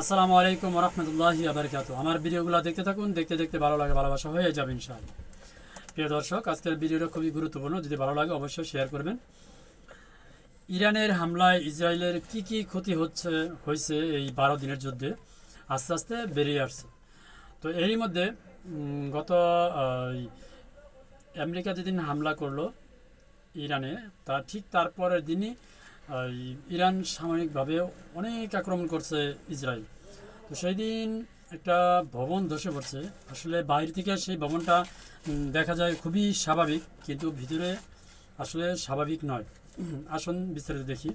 আসসালামু আলাইকুম রহমতুল্লাহ আবরকাত আমার ভিডিওগুলো দেখতে থাকুন, দেখতে দেখতে ভালো লাগে, ভালোবাসা হয়ে যাবে ইনশাআল্লাহ। প্রিয় দর্শক, আজকের ভিডিওটা খুবই গুরুত্বপূর্ণ। যদি ভালো লাগে অবশ্যই শেয়ার করবেন। ইরানের হামলায় ইসরায়েলের কি কি ক্ষতি হচ্ছে, হয়েছে এই বারো দিনের যুদ্ধে, আস্তে আস্তে বেরিয়ে আসছে। তো এরই মধ্যে গত আমেরিকা যেদিন হামলা করল ইরানে, তা ঠিক তারপরের দিনই ইরান সামরিকভাবে অনেক আক্রমণ করছে ইসরায়েল। তো সেই দিন একটা ভবন ধসে পড়ছে। আসলে বাইরে থেকে সেই ভবনটা দেখা যায় খুবই স্বাভাবিক, কিন্তু ভিতরে আসলে স্বাভাবিক নয়। আসুন বিস্তারিত দেখি।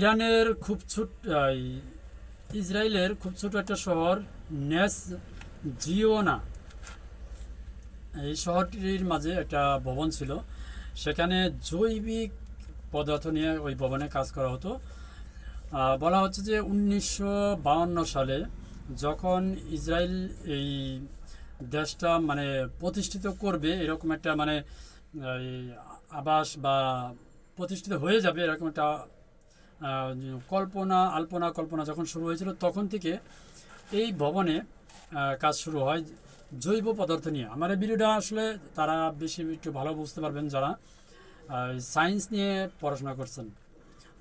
ইরানের খুব ছোট ইসরায়েলের খুব ছোট একটা শহর নেস জিওনা। এই শহরটির মাঝে একটা ভবন ছিল। সেখানে জৈবিক পদার্থ নিয়ে ওই ভবনে কাজ করা হতো। বলা হচ্ছে যে উনিশশো সালে যখন ইসরায়েল এই দেশটা মানে প্রতিষ্ঠিত করবে, এরকম একটা মানে আবাস বা প্রতিষ্ঠিত হয়ে যাবে এরকম একটা কল্পনা, আল্পনা, কল্পনা যখন শুরু হয়েছিল, তখন থেকে এই ভবনে কাজ শুরু হয় জৈব পদার্থ নিয়ে। আমার এই ভিডিওটা আসলে তারা বেশি একটু ভালো বুঝতে পারবেন যারা। সায়েন্স নিয়ে পড়াশোনা করছেন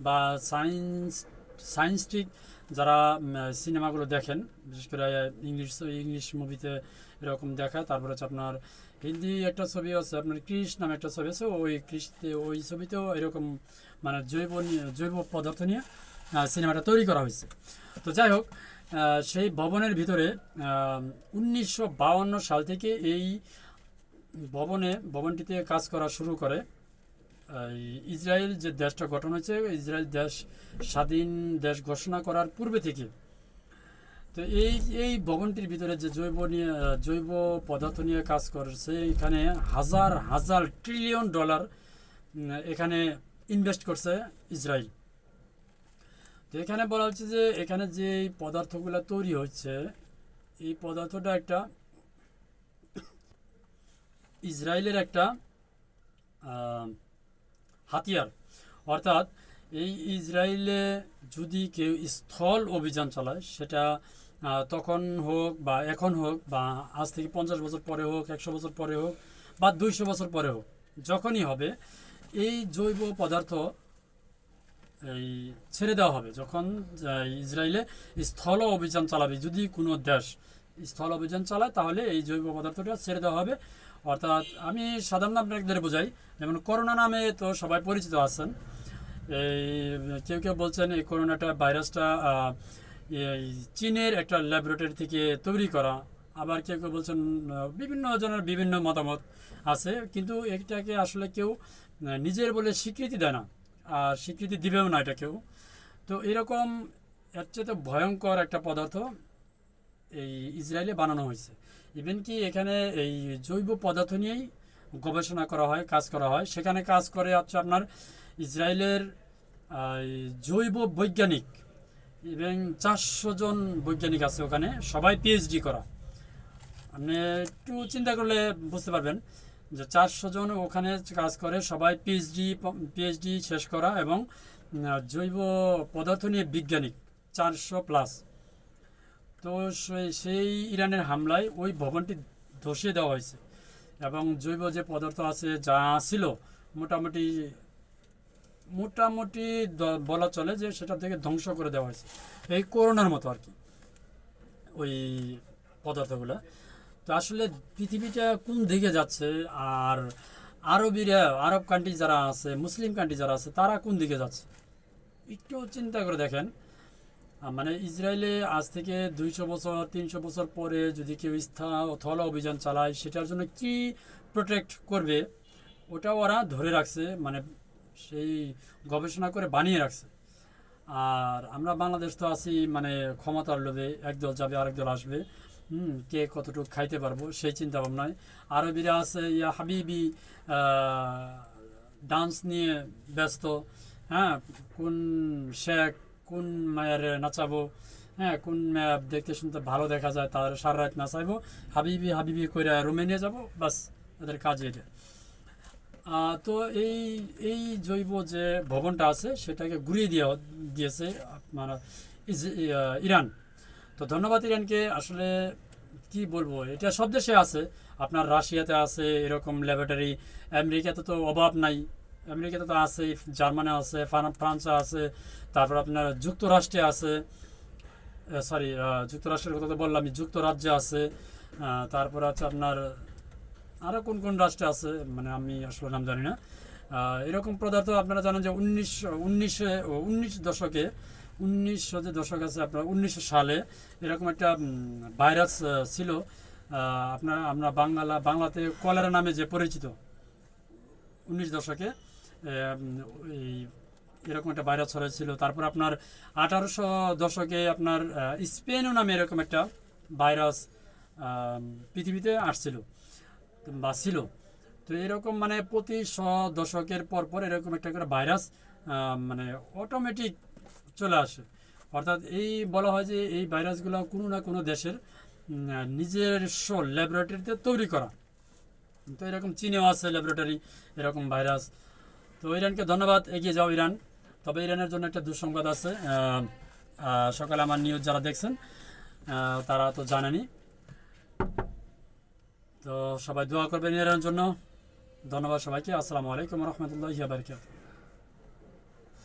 বা সায়েন্স সায়েন্সটিক যারা সিনেমাগুলো দেখেন, বিশেষ করে ইংলিশ ইংলিশ মুভিতে এরকম দেখায়, তারপরে হচ্ছে আপনার হিন্দি একটা ছবি আছে, আপনার ক্রিস নামে একটা ছবি আছে, ওই ক্রিসতে ওই ছবিতেও এরকম মানে জৈব জৈব পদার্থ নিয়ে সিনেমাটা তৈরি করা হয়েছে। তো যাই হোক সেই ভবনের ভিতরে উনিশশো সাল থেকে এই ভবনে, ভবনটিতে কাজ করা শুরু করে ইসরায়েল যে দেশটা গঠন হয়েছে, ইসরায়েল দেশ স্বাধীন দেশ ঘোষণা করার পূর্বে থেকে, তো এই এই ভবনটির ভিতরে যে জৈব নিয়ে, জৈব পদার্থ নিয়ে কাজ করছে, এখানে হাজার হাজার ট্রিলিয়ন ডলার এখানে ইনভেস্ট করছে ইসরায়েল। তো এখানে বলা হচ্ছে যে, এখানে যে পদার্থগুলো তৈরি হচ্ছে, এই পদার্থটা একটা ইসরায়েলের একটা হাতিয়ার। অর্থাৎ এই ইসরায়েলে যদি কেউ স্থল অভিযান চালায়, সেটা তখন হোক বা এখন হোক বা আজ থেকে পঞ্চাশ বছর পরে হোক, একশো বছর পরে হোক বা দুইশো বছর পরে হোক, যখনই হবে, এই জৈব পদার্থ এই ছেড়ে দেওয়া হবে। যখন ইসরায়েলে স্থল অভিযান চালাবে, যদি কোনো দেশ স্থল অভিযান চালায়, তাহলে এই জৈব পদার্থটা ছেড়ে দেওয়া হবে। অর্থাৎ আমি সাধারণ আপনাদের বোঝাই, যেমন করোনা নামে তো সবাই পরিচিত আছেন। এই কেউ কেউ বলছেন এই করোনাটা ভাইরাসটা চীনের একটা ল্যাবরেটরি থেকে তৈরি করা। আবার কেউ কেউ বলছেন বিভিন্ন জনের বিভিন্ন মতামত আছে, কিন্তু এটাকে আসলে কেউ নিজের বলে স্বীকৃতি দেয় না, আর স্বীকৃতি দিবেও না এটা কেউ। তো এরকম এর চেয়ে তো ভয়ঙ্কর একটা পদার্থ। এই ইসরায়েলে বানানো হয়েছে। ইভেন কি এখানে এই জৈব পদার্থ নিয়েই গবেষণা করা হয়, কাজ করা হয়। সেখানে কাজ করে হচ্ছে আপনার ইসরায়েলের জৈব বৈজ্ঞানিক, এবং চারশো জন বৈজ্ঞানিক আছে ওখানে, সবাই পিএইচডি করা। আপনি একটু চিন্তা করলে বুঝতে পারবেন যে চারশো জন ওখানে কাজ করে, সবাই পিএইচডি পিএইচডি শেষ করা এবং জৈব পদার্থ নিয়ে বিজ্ঞানিক, চারশো প্লাস তো সেই ইরানের হামলায় ওই ভবনটি ধসিয়ে দেওয়া হয়েছে। এবং জৈব যে পদার্থ আছে যা ছিল, মোটামুটি মোটামুটি বলা চলে যে সেটা থেকে ধ্বংস করে দেওয়া হয়েছে। এই করোনার মতো আর কি, ওই পদার্থগুলো। তো আসলে পৃথিবীটা কোন দিকে যাচ্ছে, আর আরবিরা, আরব কান্ট্রি যারা আছে, মুসলিম কান্ট্রি যারা আছে, তারা কোন দিকে যাচ্ছে? একটু চিন্তা করে দেখেন। মানে ইসরায়েলে আজ থেকে দুইশো বছর, তিনশো বছর পরে যদি কেউ স্থা স্থল অভিযান চালায়, সেটার জন্য কি প্রোটেক্ট করবে? ওটা ওরা ধরে রাখছে মানে সেই গবেষণা করে বানিয়ে রাখছে। আর আমরা বাংলাদেশ তো আছি মানে ক্ষমতার লোভে একদল যাবে আরেক দল আসবে। হুম, কে কতটুকু খাইতে পারব, সেই চিন্তা ভাবনায় আরবিরা আছে, ইয়া হাবিবি ডান্স নিয়ে ব্যস্ত। হ্যাঁ কোন শেখ কোন মায়ের নাচাবো? হ্যাঁ কোন মেয়ে দেখতে শুনতে ভালো দেখা যায়, তার সারা রাত নাচাইবো? হাবিবি হাবিবি করে রুমে নিয়ে যাব? বাস, এদের কাজ এটা তো এই এই জৈব যে ভবনটা আছে, সেটাকে ঘুরিয়ে দেওয়া দিয়েছে আপনার ইরান। তো ধন্যবাদ ইরানকে, আসলে কি বলব, এটা সব দেশে আছে। আপনার রাশিয়াতে আছে, এরকম ল্যাবরেটরি আমেরিকাতে তো অভাব নাই। আমেরিকাতে তো আছে, জার্মানি আছে, ফ্রান- ফ্রান্সে আছে, তারপর আপনার যুক্তরাষ্ট্রে আছে সরি যুক্তরাষ্ট্রের কথা তো বললাম, যুক্তরাজ্যে আছে তারপর আছে আপনার আরও কোন কোন রাষ্ট্রে আছে মানে আমি আসলে নাম জানি না। এরকম পদার্থ আপনারা জানেন যে উনিশ, উনিশে উনিশ দশকে উনিশশো যে দশক আছে আপনার উনিশশো সালে এরকম একটা ভাইরাস ছিল আপনার, আমরা বাংলা, বাংলাতে কলেরা নামে যে পরিচিত, উনিশ দশকে এরকম একটা ভাইরাস ছড়াইছিল। তারপর আপনার আঠারোশো দশকে আপনার স্পেনও নামে এরকম একটা ভাইরাস পৃথিবীতে আসছিল বা ছিল। তো এরকম মানে প্রতি শ দশকের পর পর এরকম একটা করে ভাইরাস মানে অটোমেটিক চলে আসে। অর্থাৎ এই বলা হয় যে এই ভাইরাসগুলো কোনো না কোনো দেশের উম, নিজস্ব ল্যাবরেটরিতে তৈরি করা। তো এরকম চীনেও আছে ল্যাবরেটরি এরকম ভাইরাস তো ইরানকে ধন্যবাদ, এগিয়ে যাও ইরান। তবে ইরানের জন্য একটা দুঃসংবাদ আছে। সকালে আমার নিউজ যারা দেখছেন তারা তো জানেনি তো সবাই দোয়া করবেন ইরানের জন্য। ধন্যবাদ সবাইকে। আসসালামু আলাইকুম রহমতুল্লাহ বারকাত